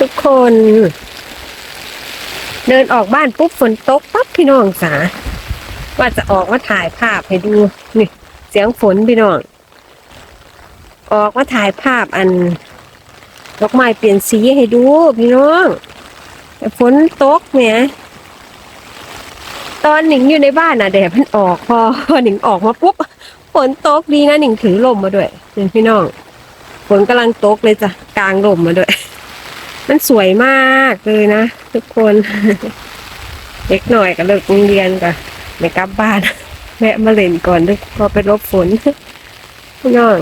ทุกคน เดินออกบ้านปุ๊บฝนตกปั๊บพี่น้องจ๋าว่าจะออกมาถ่ายภาพให้ดูนี่เสียงฝนพี่น้องออกมาถ่ายภาพอันดอกไม้เปลี่ยนสีให้ดูพี่น้องแต่ฝนตกเนี่ยตอนหนิงอยู่ในบ้านน่ะแดดมันออกพอพอหนิงออกมาปุ๊บฝนตกดีนะหนิงถือลมมาด้วยเนี่ยพี่น้องฝนกำลังตกเลยจ้ะกลางลมมาด้วย มันสวยมากเลยนะทุกคน เด็กหน่อยก็เลิกโรงเรียนก็ไม่กลับบ้านแวะมาเล่นก่อนด้วยพอไปรบฝนพี่น้อง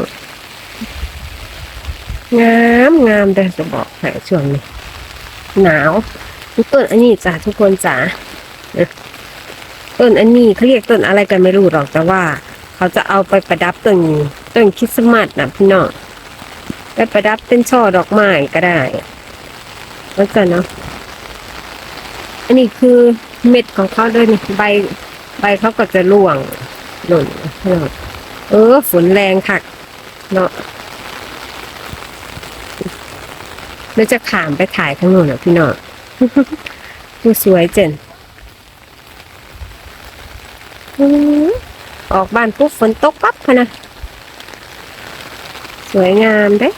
งามงามแต่จะบอกให้ช่วงนี้ หนาวต้นอันนี้จ้ะทุกคนจ๋านะต้นอันนี้เขาเรียกต้นอะไรกันไม่รู้หรอกแต่ว่า เขาจะเอาไปประดับต้นต้นคริสต์มาสนะพี่น้องไปประดับเป็นช่อดอกไม้ก็ได้ แล้วกันเนาะอันนี้คือเม็ดของเขาด้วยนี่ใบ ใบเขาก็จะร่วงหล่นพี่น้อเออฝนแรงค่ะเนาะแล้วจะขามไปถ่ายข้างโน้นอะพี่น้องดูสวยเจนอื้อออกบ้านปุ๊บฝนตกปั๊บพะนะ สวยงามเด้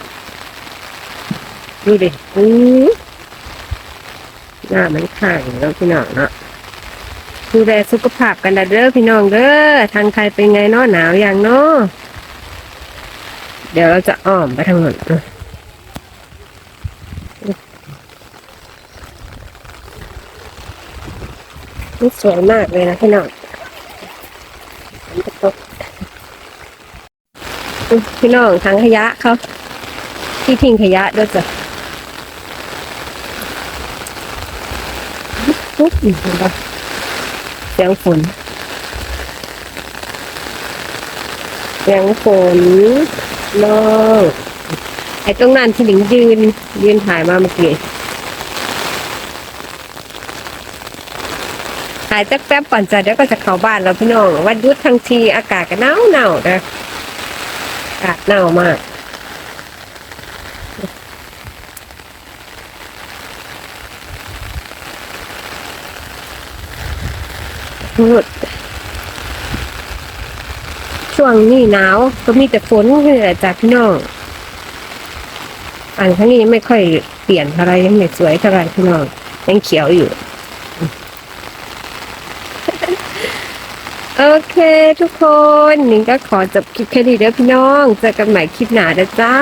ดูดิอื้อ หน้ามันข่างแล้วพี่น้องเนาะดูแลสุขภาพกันนะเด้อพี่น้องเด้อทางใครเป็นไงเนาะหนาวอย่างเนาะเดี๋ยวเราจะอ้อมไปทางโน้นนี่สวยมากเลยนะพี่น้องพี่น้องทั้งขยะเขาที่ทิ้งขยะด้วยจ้ะ ปุ๊บนี่เห็นปะเสียงฝนเสียงฝนน้องไอ้ตรงนั้นที่หลิงยืน ยืนถ่ายมาเมื่อกี้หายแป๊บๆก่อนจะเดี๋ยวก็จะเข้าบ้านแล้วพี่น้องวันยุดทั้งทีอากาศก็หนาวหนาวนะอากาศหนาวมาก พูดช่วงนี้หนาวก็มีแต่ฝนนี่แหละจ้ะพี่น้องอันข้างนี้ไม่ค่อยเปลี่ยนอะไรยังไม่สวยเท่าไหรพี่น้องยังเขียวอยู่ โอเค ทุกคนหนิงก็ขอจบคลิปแค่นี้เด้อพี่น้อง เจอกันใหม่คลิปหน้าเด้อจ้า